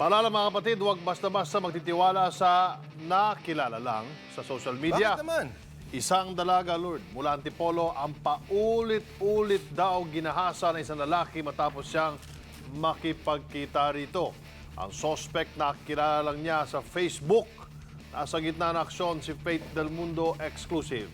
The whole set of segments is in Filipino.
Paalala mga kapatid, huwag basta-basta magtitiwala sa nakilala lang sa social media. Bakit naman? Isang dalaga, Lord, mula Antipolo, ang paulit-ulit daw ginahasa ng isang lalaki matapos siyang makipagkita rito. Ang suspect na kilala lang niya sa Facebook. Nasa gitna ng aksyon si Faith Del Mundo Exclusive.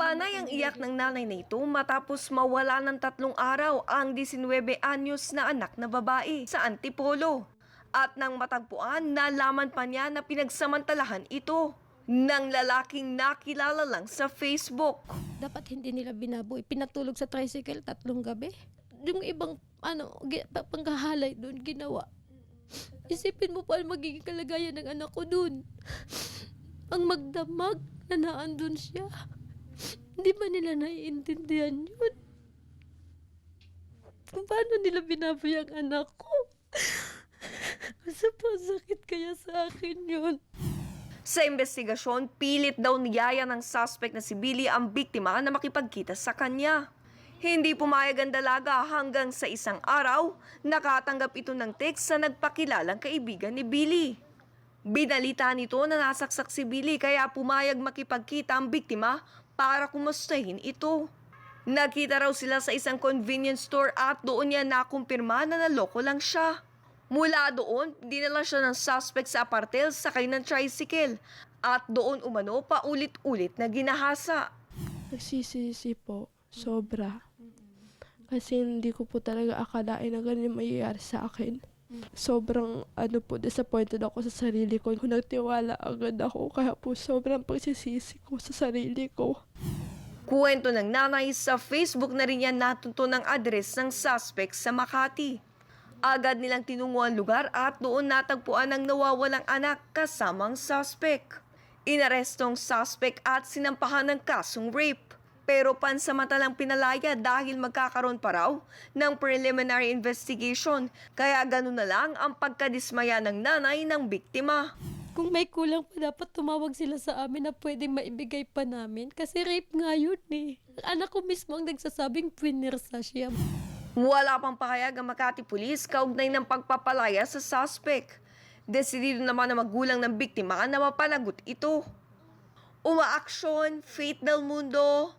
Panay ang iyak ng nanay na ito matapos mawala ng tatlong araw ang 19 anyos na anak na babae sa Antipolo. At nang matagpuan, nalaman pa niya na pinagsamantalahan ito ng lalaking nakilala lang sa Facebook. dapat hindi nila binaboy. Pinatulog sa tricycle tatlong gabi. Yung ibang ano, pangkahalay doon ginawa. Isipin mo pa ang magiging kalagayan ng anak ko doon. Ang magdamag na naandun siya. Hindi ba nila naiintindihan yun? Paano nila binaboy ang anak ko? Sa sakit kaya sa akin yun. Sa investigasyon, pilit daw niyaya ng suspect na si Billy ang biktima na makipagkita sa kanya. Hindi pumayag ang dalaga hanggang sa isang araw, nakatanggap ito ng text sa nagpakilalang kaibigan ni Billy. Binalita nito na nasaksak si Billy kaya pumayag makipagkita ang biktima para kumustahin ito. Nakita raw sila sa isang convenience store at doon niya nakumpirma na naloko lang siya. Mula doon, dinala siya ng suspect sa apartel sakay ng tricycle at doon umano paulit-ulit na ginahasa. Nagsisisi po, sobra. Kasi hindi ko po talaga akalain na ganun yung mangyayari sa akin. Sobrang ano po, disappointed ako sa sarili ko. Kung nagtiwala agad ako, kaya po sobrang pagsisisi ko sa sarili ko. Kuwento ng nanay sa Facebook na rin niya natuto ng address ng suspect sa Makati. Agad nilang tinungo ang lugar at doon natagpuan ang nawawalang anak kasamang suspect. Inarestong suspect at sinampahan ng kasong rape. Pero pansamantalang pinalaya dahil magkakaroon pa raw ng preliminary investigation. Kaya ganun na lang ang pagkadismaya ng nanay ng biktima. Kung may kulang pa, dapat tumawag sila sa amin na pwedeng maibigay pa namin. Kasi rape nga yun eh. Anak ko mismo ang nagsasabing pinirsa siya. Wala pang pahayag ang Makati Police kaugnay ng pagpapalaya sa suspect. Desidido naman ang magulang ng biktima na mapanagot ito. Umaaksyon, Faith Del Mundo,